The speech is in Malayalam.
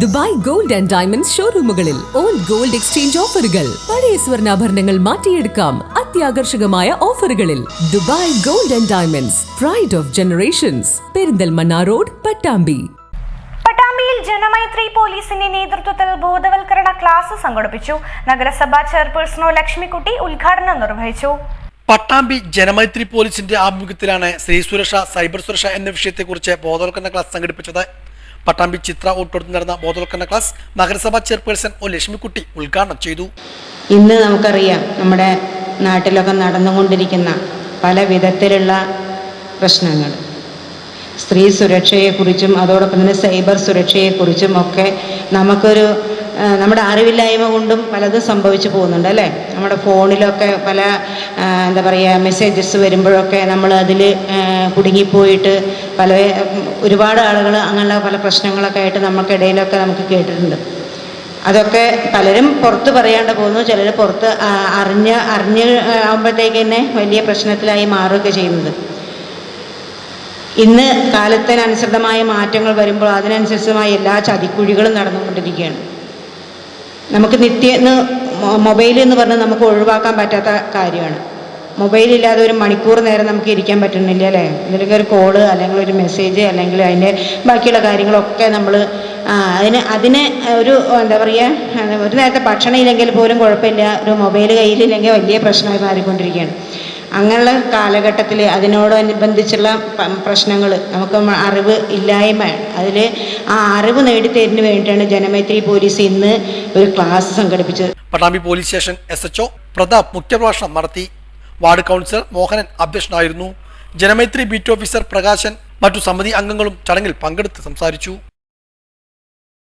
ദുബായ് ഗോൾഡ് ആൻഡ് ഡയമണ്ട്സ് ഷോറൂമുകളിൽ ഓൾഡ് ഗോൾഡ് എക്സ്ചേഞ്ച് ഓഫറുകൾ. പഴയ സ്വർണാഭരണങ്ങൾ മാറ്റിയെടുക്കാം അത്യാകർഷകമായ ഓഫറുകളിൽ. Dubai gold and diamonds pride of generations Perinthalmanna road Pattambi. പട്ടാമ്പിയിൽ Janamaithri പോലീസിന്റെ നേതൃത്വത്തിൽ ബോധവൽക്കരണ ക്ലാസ് സംഘടിപ്പിച്ചു. നഗരസഭാ ചെയർപേഴ്സണോ ലക്ഷ്മിക്കുട്ടി ഉദ്ഘാടനം നിർവഹിച്ചു. പട്ടാമ്പി ജനമൈത്രി പോലീസിന്റെ ആഭിമുഖ്യത്തിലാണ് സ്ത്രീ സുരക്ഷ സൈബർ സുരക്ഷ എന്ന വിഷയത്തെക്കുറിച്ച് ബോധവൽക്കരണ ക്ലാസ് സംഘടിപ്പിച്ചത്. പട്ടാമ്പി ചിത്ര ഉൾപ്പെടുത്തി നടന്ന ബോധവൽക്കരണ ക്ലാസ് നഗരസഭാ ചെയർപേഴ്സൺ ഒ ലക്ഷ്മിക്കുട്ടി ഉദ്ഘാടനം ചെയ്തു. ഇന്ന് നമുക്കറിയാം നമ്മുടെ നാട്ടിലൊക്കെ നടന്നുകൊണ്ടിരിക്കുന്ന പല വിധത്തിലുള്ള പ്രശ്നങ്ങൾ. സ്ത്രീ സുരക്ഷയെക്കുറിച്ചും അതോടൊപ്പം തന്നെ സൈബർ സുരക്ഷയെക്കുറിച്ചും ഒക്കെ നമുക്കൊരു നമ്മുടെ അറിവില്ലായ്മ കൊണ്ടും പലതും സംഭവിച്ചു പോകുന്നുണ്ട് അല്ലേ? നമ്മുടെ ഫോണിലൊക്കെ പല എന്താ പറയുക മെസ്സേജസ് വരുമ്പോഴൊക്കെ നമ്മൾ അതിൽ കുടുങ്ങിപ്പോയിട്ട് പല ഒരുപാട് ആളുകൾ അങ്ങനെയുള്ള പല പ്രശ്നങ്ങളൊക്കെ ആയിട്ട് നമുക്കിടയിലൊക്കെ നമുക്ക് കേട്ടിട്ടുണ്ട്. അതൊക്കെ പലരും പുറത്ത് പറയാണ്ട് പോകുന്നു ചിലർ പുറത്ത് അറിഞ്ഞ് അറിഞ്ഞ് ആകുമ്പോഴത്തേക്ക് തന്നെ വലിയ പ്രശ്നത്തിലായി മാറുകയൊക്കെ ചെയ്യുന്നത്. ഇന്ന് കാലത്തിനനുസൃതമായ മാറ്റങ്ങൾ വരുമ്പോൾ അതിനനുസരിച്ചമായ എല്ലാ ചതിക്കുഴികളും നടന്നുകൊണ്ടിരിക്കുകയാണ്. നമുക്ക് നിത്യ മൊബൈൽ എന്ന് പറഞ്ഞാൽ നമുക്ക് ഒഴിവാക്കാൻ പറ്റാത്ത കാര്യമാണ്. മൊബൈൽ ഇല്ലാതെ ഒരു മണിക്കൂർ നേരം നമുക്ക് ഇരിക്കാൻ പറ്റുന്നില്ല അല്ലേ? എന്തെങ്കിലും ഒരു കോൾ അല്ലെങ്കിൽ ഒരു മെസ്സേജ് അല്ലെങ്കിൽ അതിന്റെ ബാക്കിയുള്ള കാര്യങ്ങളൊക്കെ നമ്മൾ അതിന് അതിന് ഒരു എന്താ പറയുക ഒരു നേരത്തെ ഭക്ഷണം ഇല്ലെങ്കിൽ പോലും കുഴപ്പമില്ല. ഒരു മൊബൈൽ കയ്യിലില്ലെങ്കിൽ വലിയ പ്രശ്നമായി മാറിക്കൊണ്ടിരിക്കുകയാണ്. അങ്ങനെയുള്ള കാലഘട്ടത്തിൽ അതിനോടനുബന്ധിച്ചുള്ള പ്രശ്നങ്ങൾ നമുക്ക് അറിവ് ഇല്ലായ്മയാണ് അതിൽ ആ അറിവ് നേടിത്തരുന്നതിന് വേണ്ടിയിട്ടാണ് ജനമൈത്രി പോലീസ് ഇന്ന് ഒരു ക്ലാസ് സംഘടിപ്പിച്ചത്. Pattambi police station S H O Pratap മുഖ്യപ്രഭാഷണം നടത്തി. വാർഡ് കൗൺസിലർ മോഹനൻ അധ്യക്ഷനായിരുന്നു. ജനമൈത്രി ബീറ്റ് ഓഫീസർ പ്രകാശൻ മറ്റു സമിതി അംഗങ്ങളും ചടങ്ങിൽ പങ്കെടുത്ത് സംസാരിച്ചു.